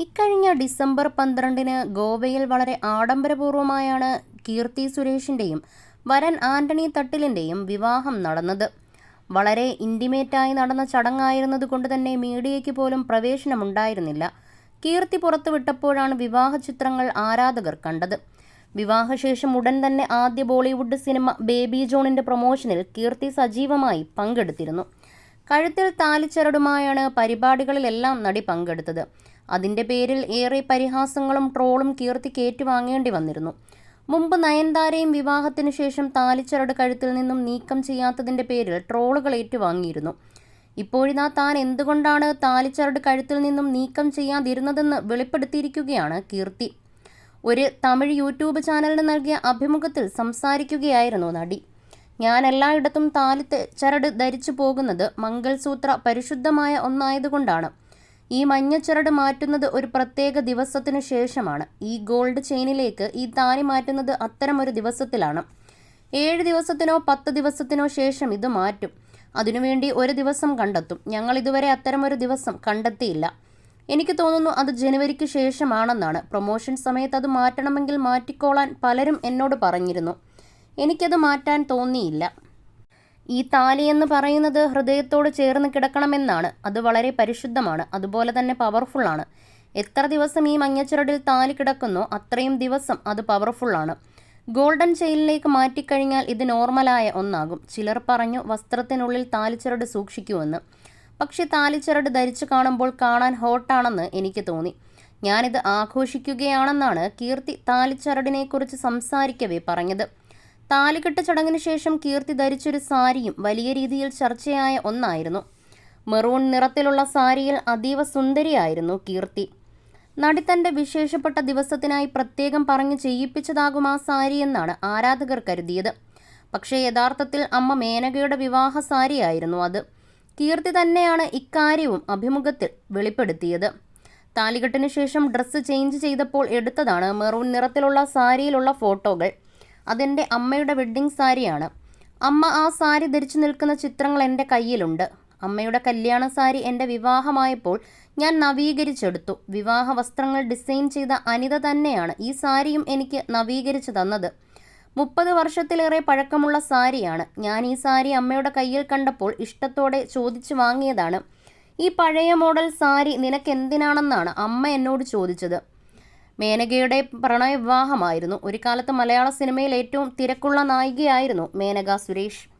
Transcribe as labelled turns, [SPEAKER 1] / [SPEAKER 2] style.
[SPEAKER 1] ഇക്കഴിഞ്ഞ ഡിസംബർ പന്ത്രണ്ടിന് ഗോവയിൽ വളരെ ആഡംബരപൂർവമായാണ് കീർത്തി സുരേഷിന്റെയും വരൻ ആന്റണി തട്ടിലിന്റെയും വിവാഹം നടന്നത്. വളരെ ഇന്റിമേറ്റായി നടന്ന ചടങ്ങായിരുന്നതുകൊണ്ട് തന്നെ മീഡിയയ്ക്ക് പോലും പ്രവേശനമുണ്ടായിരുന്നില്ല. കീർത്തി പുറത്തുവിട്ടപ്പോഴാണ് വിവാഹ ചിത്രങ്ങൾ ആരാധകർ കണ്ടത്. വിവാഹശേഷം ഉടൻ തന്നെ ആദ്യ ബോളിവുഡ് സിനിമ ബേബി ജോണിന്റെ പ്രൊമോഷനിൽ കീർത്തി സജീവമായി പങ്കെടുത്തിരുന്നു. കഴുത്തിൽ താലിച്ചരടുമായാണ് പരിപാടികളിലെല്ലാം നടി പങ്കെടുത്തത്. അതിന്റെ പേരിൽ ഏറെ പരിഹാസങ്ങളും ട്രോളും കീർത്തിക്ക് ഏറ്റുവാങ്ങേണ്ടി വന്നിരുന്നു. മുമ്പ് നയൻതാരയും വിവാഹത്തിനു ശേഷം താലിച്ചരട് കഴുത്തിൽ നിന്നും നീക്കം ചെയ്യാത്തതിന്റെ പേരിൽ ട്രോളുകൾ ഏറ്റുവാങ്ങിയിരുന്നു. ഇപ്പോഴിതാ താൻ എന്തുകൊണ്ടാണ് താലിച്ചരട് കഴുത്തിൽ നിന്നും നീക്കം ചെയ്യാതിരുന്നതെന്ന് വെളിപ്പെടുത്തിയിരിക്കുകയാണ് കീർത്തി. ഒരു തമിഴ് യൂട്യൂബ് ചാനലിന് നൽകിയ അഭിമുഖത്തിൽ സംസാരിക്കുകയായിരുന്നു നടി. ഞാൻ എല്ലായിടത്തും താലി ചരട് ധരിച്ചു പോകുന്നത് മംഗൾസൂത്ര പരിശുദ്ധമായ ഒന്നായതുകൊണ്ടാണ്. ഈ മഞ്ഞച്ചരട് മാറ്റുന്നത് ഒരു പ്രത്യേക ദിവസത്തിനു ശേഷമാണ്. ഈ ഗോൾഡ് ചെയിനിലേക്ക് ഈ താലി മാറ്റുന്നത് അത്തരമൊരു ദിവസത്തിലാണ്. ഏഴ് ദിവസത്തിനോ പത്ത് ദിവസത്തിനോ ശേഷം ഇത് മാറ്റും. അതിനുവേണ്ടി ഒരു ദിവസം കണ്ടെത്തും. ഞങ്ങൾ ഇതുവരെ അത്തരമൊരു ദിവസം കണ്ടെത്തിയില്ല. എനിക്ക് തോന്നുന്നു അത് ജനുവരിക്ക് ശേഷമാണെന്നാണ്. പ്രൊമോഷൻ സമയത്ത് അത് മാറ്റണമെങ്കിൽ മാറ്റിക്കോളാൻ പലരും എന്നോട് പറഞ്ഞിരുന്നു. എനിക്കത് മാറ്റാൻ തോന്നിയില്ല. ഈ താലി എന്ന് പറയുന്നത് ഹൃദയത്തോട് ചേർന്ന് കിടക്കണമെന്നാണ്. അത് വളരെ പരിശുദ്ധമാണ്. അതുപോലെ തന്നെ പവർഫുള്ളാണ്. എത്ര ദിവസം ഈ മഞ്ഞച്ചുരടിൽ താലി കിടക്കുന്നോ അത്രയും ദിവസം അത് പവർഫുള്ളാണ്. ഗോൾഡൻ ചെയിനിലേക്ക് മാറ്റിക്കഴിഞ്ഞാൽ ഇത് നോർമലായ ഒന്നാകും. ചിലർ പറഞ്ഞു വസ്ത്രത്തിനുള്ളിൽ താലിച്ചിരട് സൂക്ഷിക്കുമെന്ന്. പക്ഷെ താലിച്ചിരട് ധരിച്ചു കാണുമ്പോൾ കാണാൻ ഹോട്ടാണെന്ന് എനിക്ക് തോന്നി. ഞാനിത് ആഘോഷിക്കുകയാണെന്നാണ് കീർത്തി താലിച്ചരടിനെക്കുറിച്ച് സംസാരിക്കവേ പറഞ്ഞത്. താലികെട്ട് ചടങ്ങിന് ശേഷം കീർത്തി ധരിച്ചൊരു സാരിയും വലിയ രീതിയിൽ ചർച്ചയായ ഒന്നായിരുന്നു. മെറൂൺ നിറത്തിലുള്ള സാരിയിൽ അതീവ സുന്ദരിയായിരുന്നു കീർത്തി. നടി തന്റെ വിശേഷപ്പെട്ട ദിവസത്തിനായി പ്രത്യേകം പറഞ്ഞു ചെയ്യിപ്പിച്ചതാകും ആ സാരി എന്നാണ് ആരാധകർ കരുതിയത്. പക്ഷേ യഥാർത്ഥത്തിൽ അമ്മ മേനകയുടെ വിവാഹ സാരിയായിരുന്നു അത്. കീർത്തി തന്നെയാണ് ഇക്കാര്യവും അഭിമുഖത്തിൽ വെളിപ്പെടുത്തിയത്. താലികെട്ടിന് ശേഷം ഡ്രസ്സ് ചേഞ്ച് ചെയ്തപ്പോൾ എടുത്തതാണ് മെറൂൺ നിറത്തിലുള്ള സാരിയിലുള്ള ഫോട്ടോകൾ. അതെന്റെ അമ്മയുടെ വെഡ്ഡിംഗ് സാരിയാണ്. അമ്മ ആ സാരി ധരിച്ചു നിൽക്കുന്ന ചിത്രങ്ങൾ എന്റെ കയ്യിലുണ്ട്. അമ്മയുടെ കല്യാണ സാരി എന്റെ വിവാഹമായപ്പോൾ ഞാൻ നവീകരിച്ചെടുത്തു. വിവാഹ വസ്ത്രങ്ങൾ ഡിസൈൻ ചെയ്ത അനിത തന്നെയാണ് ഈ സാരിയും എനിക്ക് നവീകരിച്ചു തന്നത്. മുപ്പത് വർഷത്തിലേറെ പഴക്കമുള്ള സാരിയാണ്. ഞാൻ ഈ സാരി അമ്മയുടെ കയ്യിൽ കണ്ടപ്പോൾ ഇഷ്ടത്തോടെ ചോദിച്ചു വാങ്ങിയതാണ്. ഈ പഴയ മോഡൽ സാരി നിനക്ക് എന്തിനാണെന്നാണ് അമ്മ എന്നോട് ചോദിച്ചത്. മേനകയുടെ പ്രണയവിവാഹമായിരുന്നു. ഒരു കാലത്ത് മലയാള സിനിമയിൽ ഏറ്റവും തിരക്കുള്ള നായികയായിരുന്നു മേനക സുരേഷ്.